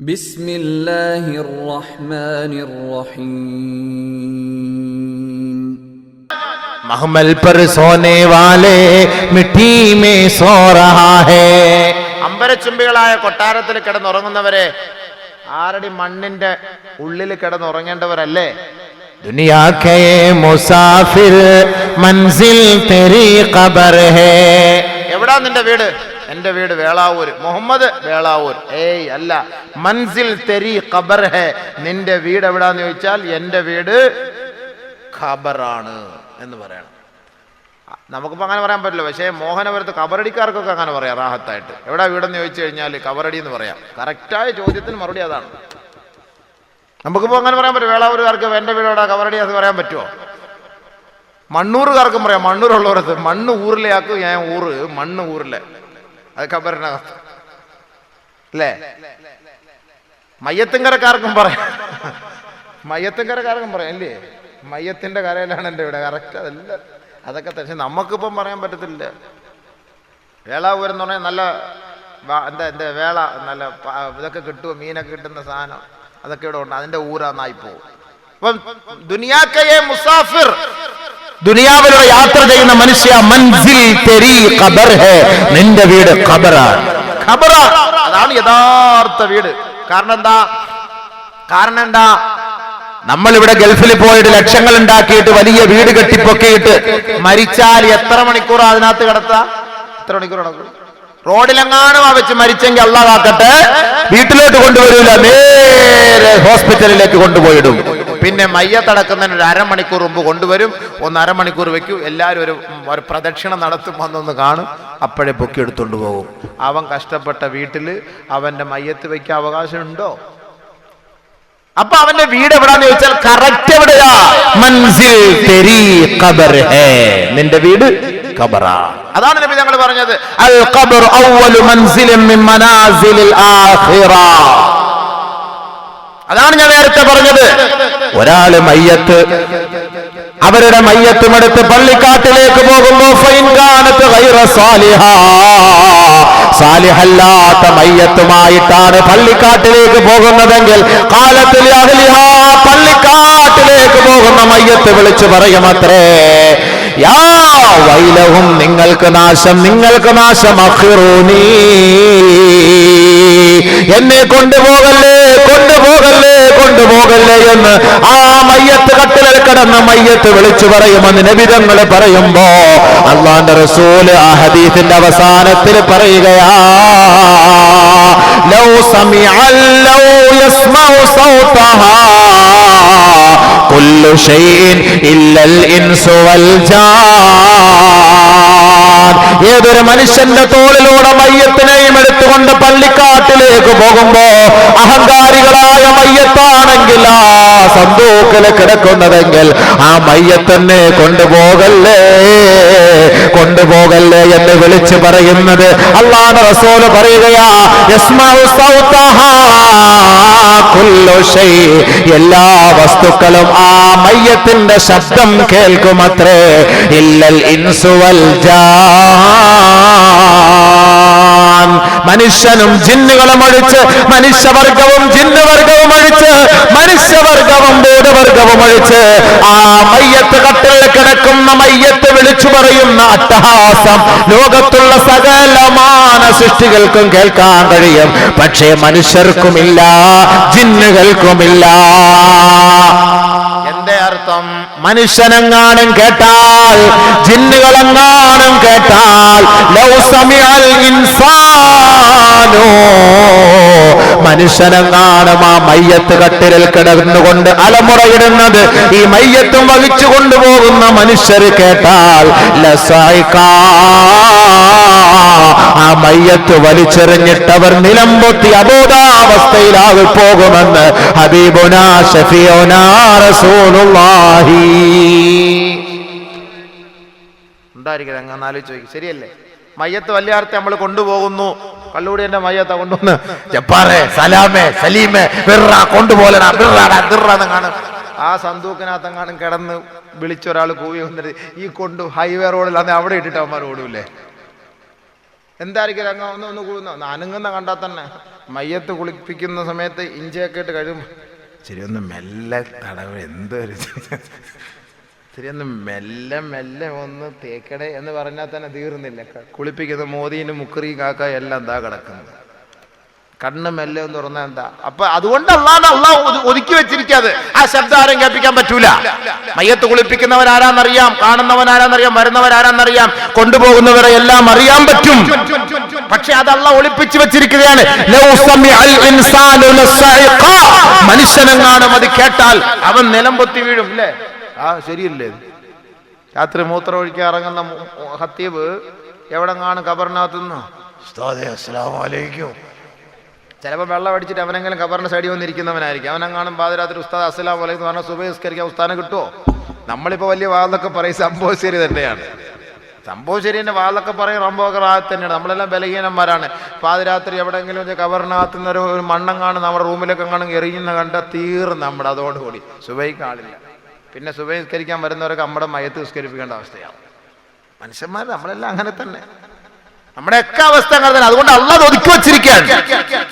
ബിസ്മില്ലാഹിർ റഹ്മാനിർ റഹീം महमल पर सोने वाले मिट्टी में सो रहा है അമ്പരച്ചുംബികളായ കൊട്ടാരത്തിൽ കിടന്നുറങ്ങുന്നവരെ ആരടി മണ്ണിന്റെ ഉള്ളിൽ കിടന്നുറങ്ങേണ്ടവരല്ലേ? ദുനിയാ കേ മുസാഫിർ മൻസിൽ തെരി ഖബർ ഹേ. എവിടാ നിന്റെ വീട്? എന്റെ വീട് വേളാവൂർ മുഹമ്മദ് വേളാവൂർ ഏയ് അല്ല. മൻസിൽ തെരി ഖബർ ഹേ. നിന്റെ വീട് എവിടാന്ന് ചോദിച്ചാൽ എന്റെ വീട് ഖബറാണ് എന്ന് പറയണം. നമുക്കിപ്പോൾ അങ്ങനെ പറയാൻ പറ്റില്ല. പക്ഷേ മോഹനപുരത്ത് കബറടിക്കാർക്കൊക്കെ അങ്ങനെ പറയാം റാഹത്തായിട്ട്. എവിടെ വീടെന്ന് ചോദിച്ചു കഴിഞ്ഞാൽ കബറടി എന്ന് പറയാം. കറക്റ്റായ ചോദ്യത്തിന് മറുപടി അതാണ്. നമുക്കിപ്പോൾ അങ്ങനെ പറയാൻ പറ്റും. വേളാവൂരുകാർക്ക് എന്റെ വീട് എവിടെ കബറടി എന്ന് പറയാൻ പറ്റുമോ മണ്ണൂറുകാർക്കും പറയാം. മണ്ണൂരുള്ളവരത്ത് മണ്ണ് ഊറിലെ ആക്കും ഞാൻ ഊറ് മണ്ണ് ഊറിലെ അത് ഖബറിനകത്ത്. അല്ലേ മയ്യത്തിങ്കരക്കാർക്കും പറയാം. മയ്യത്തിങ്കരക്കാർക്കും പറയാം. അല്ലേ മയ്യത്തിന്റെ കരയിലാണ് എന്റെ ഇവിടെ. കറക്റ്റ് അതല്ല. അതൊക്കെ പക്ഷെ നമുക്കിപ്പം പറയാൻ പറ്റത്തില്ല. വേളാവൂരം എന്ന് പറഞ്ഞാൽ നല്ല എന്താ എന്താ വേള നല്ല ഇതൊക്കെ കിട്ടുമോ? മീനൊക്കെ കിട്ടുന്ന സാധനം. അതൊക്കെ ഇവിടെ ഉണ്ട്. അതിന്റെ ഊരാന്നായി പോകും അപ്പം ദുനിയാക്കയെ മുസാഫിർ ദുനിയാവിലൂടെ യാത്ര ചെയ്യുന്ന മനുഷ്യ മൻസിൽ തെരി ഖബർ ഹേ. നിന്റെ വീട് ഖബറാണ് ഖബറാണ് അതാണ് യഥാർത്ഥ വീട്. കാരണം എന്താ? കാരണം എന്താ? നമ്മൾ ഇവിടെ ഗൾഫിൽ പോയിട്ട് ലക്ഷങ്ങൾ ഉണ്ടാക്കിയിട്ട് വലിയ വീട് കെട്ടിപ്പൊക്കിയിട്ട് മരിച്ചാൽ എത്ര മണിക്കൂർ അതിനകത്ത് കിടത്താ? എത്ര മണിക്കൂർ കിടക്കും റോഡിലെങ്ങാനും ആ വെച്ച് മരിച്ചെങ്കിൽ അള്ളാതാക്കട്ടെ വീട്ടിലോട്ട് കൊണ്ടുവരില്ല നേരെ ഹോസ്പിറ്റലിലേക്ക് കൊണ്ടുപോയിടും. പിന്നെ മയ്യത്തടക്കുന്നതിന് ഒരു അരമണിക്കൂർ മുമ്പ് കൊണ്ടുവരും. ഒന്ന് അരമണിക്കൂർ വെക്കും. എല്ലാവരും ഒരു ഒരു പ്രദക്ഷിണം നടത്തും. വന്നൊന്ന് കാണും. അപ്പോഴേ പൊക്കി എടുത്തുകൊണ്ട് പോകും. അവൻ കഷ്ടപ്പെട്ട വീട്ടിൽ അവന്റെ മയ്യത്ത് വയ്ക്കാൻ അവകാശമുണ്ടോ? അപ്പൊ അവന്റെ വീട് എവിടാന്ന് ചോദിച്ചാൽ കറക്റ്റ് എവിടെയാ? മൻസിൽ തെരി ഖബർ ഹേ. നിന്റെ വീട് ഖബറാ. അതാണ് നബി ഞങ്ങൾ പറഞ്ഞത്. അൽ ഖബർ മൻസിലിൻ മിൻ മനാസിലിൽ ആഖിറ. അതാണ് ഞാൻ നേരത്തെ പറഞ്ഞത്. ഒരാൾ മയ്യത്ത് അവരുടെ മയ്യത്തുമെടുത്ത് പള്ളിക്കാട്ടിലേക്ക് പോകുമ്പോ സാലിഹല്ലാത്ത മയ്യത്തുമായിട്ടാണ് പള്ളിക്കാട്ടിലേക്ക് പോകുന്നതെങ്കിൽ കാലത്തിൽ പള്ളിക്കാട്ടിലേക്ക് പോകുന്ന മയ്യത്ത് വിളിച്ചു പറയുമത്രേ യാ വൈലഹും നിങ്ങൾക്ക് നാശം നിങ്ങൾക്ക് നാശം അഖിറൂനീ എന്നെ കൊണ്ടുപോകല്ലേ? കൊണ്ടുപോകല്ലേ കൊണ്ടുപോകല്ലേ എന്ന് ആ മയ്യത്ത് കട്ടിലിൽ കിടന്ന മയ്യത്ത് വിളിച്ചു പറയുമെന്ന് നബിതങ്ങൾ പറയുമ്പോ അള്ളാന്റെ റസൂൽ ആ ഹദീഫിന്റെ അവസാനത്തിൽ പറയുകയാ ഏതൊരു മനുഷ്യന്റെ തോളിലൂടെ മയ്യത്തിനെയും എടുത്തുകൊണ്ട് പള്ളിക്കാട്ടിലേക്ക് പോകുമ്പോ അഹങ്കാരം സന്തൂക്കിൽ കിടക്കുന്നതെങ്കിൽ ആ മയ്യത്തന്നെ കൊണ്ടുപോകല്ലേ? കൊണ്ടുപോകല്ലേ എന്ന് വിളിച്ചു പറയുന്നത് അള്ളാഹ് റസൂൽ പറയുകയാ എല്ലാ വസ്തുക്കളും ആ മയ്യത്തിന്റെ ശബ്ദം കേൾക്കുമത്രേ. ഇല്ലൽ ഇൻസു വൽ മനുഷ്യനും ജിന്നുകളും ഒഴിച്ച് മനുഷ്യവർഗവും ജിന്നുവർഗവും ഒഴിച്ച് മനുഷ്യവർഗവും ഭൂതവർഗവും ഒഴിച്ച് ആ മയ്യത്ത് കട്ടിൽ കിടക്കുന്ന മയ്യത്ത് വിളിച്ചു പറയുന്ന അട്ടഹാസം ലോകത്തുള്ള സകലമാന സൃഷ്ടികൾക്കും കേൾക്കാൻ കഴിയും. പക്ഷേ മനുഷ്യർക്കുമില്ല ജിന്നുകൾക്കുമില്ല. മനുഷ്യനെങ്ങാനും കേട്ടാൽ ജിന്നുകളെങ്ങാനും കേട്ടാൽ ലൗ സമിഅൽ ഇൻസാനോ മനുഷ്യനെങ്ങാനും ആ മയ്യത്ത് കട്ടിലിൽ കിടന്നുകൊണ്ട് അലമുറയിടുന്നത് ഈ മയ്യത്തും വഹിച്ചു കൊണ്ടുപോകുന്ന മനുഷ്യർ കേട്ടാൽ ലസൈക്കാ ആ മയ്യത്ത് വലിച്ചെറിഞ്ഞിട്ടവർ നിലംപൊത്തി അബോധാവസ്ഥയിലാകി പോകുമെന്ന് ഹബീബുനാ ഷഫിയോനാ റസൂലുള്ളാഹി. ഉണ്ടായിരിക്കും അങ്ങനെ ആലോചിച്ച് നോക്കി. ശരിയല്ലേ? മയ്യത്ത് വല്യാർത്തെ നമ്മൾ കൊണ്ടുപോകുന്നു. കള്ളൂടി എന്റെ മയ്യത്ത കൊണ്ടുവന്ന്. ജപ്പാറെ സലാമേ സലീമേ ബിർറാന്ന് കാണും ആ സന്തൂക്കിനകത്തെങ്ങാനും കിടന്ന് വിളിച്ചൊരാൾ കൂവി വന്നിട്ട് ഈ കൊണ്ടു ഹൈവേ റോഡിൽ അന്ന് അവിടെ ഇട്ടിട്ട് അവന്മാർ ഓടൂലേ എന്തായിരിക്കും രംഗം? ഒന്ന് ഒന്ന് കൂടുന്ന? ഒന്ന് അനങ്ങുന്ന കണ്ടാൽ തന്നെ. മയ്യത്ത് കുളിപ്പിക്കുന്ന സമയത്ത് ഇഞ്ചിയൊക്കെ ഇട്ട് കഴിയുമ്പോൾ ശരി ഒന്ന് മെല്ലെ തടവ്. എന്തൊരു ശരി ഒന്ന് മെല്ലെ മെല്ലെ ഒന്ന് തേക്കടേ എന്ന് പറഞ്ഞാൽ തന്നെ തീർന്നില്ല. കുളിപ്പിക്കുന്ന മോദീനും മുക്കറി കാക്ക എല്ലാം എന്താ കിടക്കുന്നത്. കണ്ണ് മെല്ലെ ഒന്ന് തുറന്ന എന്താ? അപ്പൊ അതുകൊണ്ട് അള്ളാഹ് അള്ളാഹ് ഒതു- ഒതുക്കി വെച്ചിരിക്കാത്. ആ ശബ്ദം ആരും കേൾപ്പിക്കാൻ പറ്റൂല. മയ്യത്ത് കുളിപ്പിക്കുന്നവൻ ആരാന്നറിയാം കാണുന്നവൻ ആരാന്നറിയാം വരുന്നവൻ ആരാന്നറിയാം കൊണ്ടുപോകുന്നവരെ എല്ലാം അറിയാൻ പറ്റും. പക്ഷെ അത് അള്ളാഹ് ഒളിപ്പിച്ചു വെച്ചിരിക്കുകയാണ്. മനുഷ്യനെങ്ങാനും അത് കേട്ടാൽ അവൻ നിലംപൊത്തി വീഴും അല്ലേ ആ ശരിയല്ലേ രാത്രി മൂത്രം ഒഴിക്കാൻ ഇറങ്ങുന്ന ഹത്തീബ് എവിടെ കാണും ഖബറിനകത്തുനിന്നോ? ഉസ്താദേ അസ്സലാമു അലൈക്കും. ചിലപ്പോൾ വെള്ളം അടിച്ചിട്ട് അവനെങ്കിലും കബറിന്റെ സൈഡിൽ വന്നിരിക്കുന്നവനായിരിക്കും അവനെങ്ങാനും പാതിരാത്രി ഉസ്താദ് അസ്സലാം വലൈക്കും പറഞ്ഞാൽ സുബഹിസ്കരിക്കാൻ ഉസ്താനം കിട്ടുമോ നമ്മളിപ്പോൾ വലിയ വാതൊക്കെ പറയും സംഭവം ശരി തന്നെയാണ്. സംഭവം തന്നെ വാതൊക്കെ പറയും റാഹത്ത് തന്നെയാണ്. നമ്മളെല്ലാം ബലഹീനന്മാരാണ്. പാതിരാത്രി എവിടെയെങ്കിലും കവറിനകത്ത് കബറിനകത്ത് നിന്ന് ഒരു മണ്ണം മണ്ണങ്ങാണ് നമ്മുടെ റൂമിലൊക്കെ കാണും എറിയുന്ന കണ്ട തീർന്ന് നമ്മുടെ അതോടുകൂടി സുബൈക്ക് ആളില്ല. പിന്നെ സുബഹിസ്കരിക്കാൻ വരുന്നവരൊക്കെ നമ്മുടെ മയത്ത് വിസ്കരിപ്പിക്കേണ്ട അവസ്ഥയാണ്. മനുഷ്യന്മാർ നമ്മളെല്ലാം അങ്ങനെ തന്നെ. നമ്മുടെയൊക്കെ അവസ്ഥ അങ്ങനെ തന്നെ. അതുകൊണ്ട് അള്ളാഹ് ഒതുക്കി വച്ചിരിക്കുകയാണ്.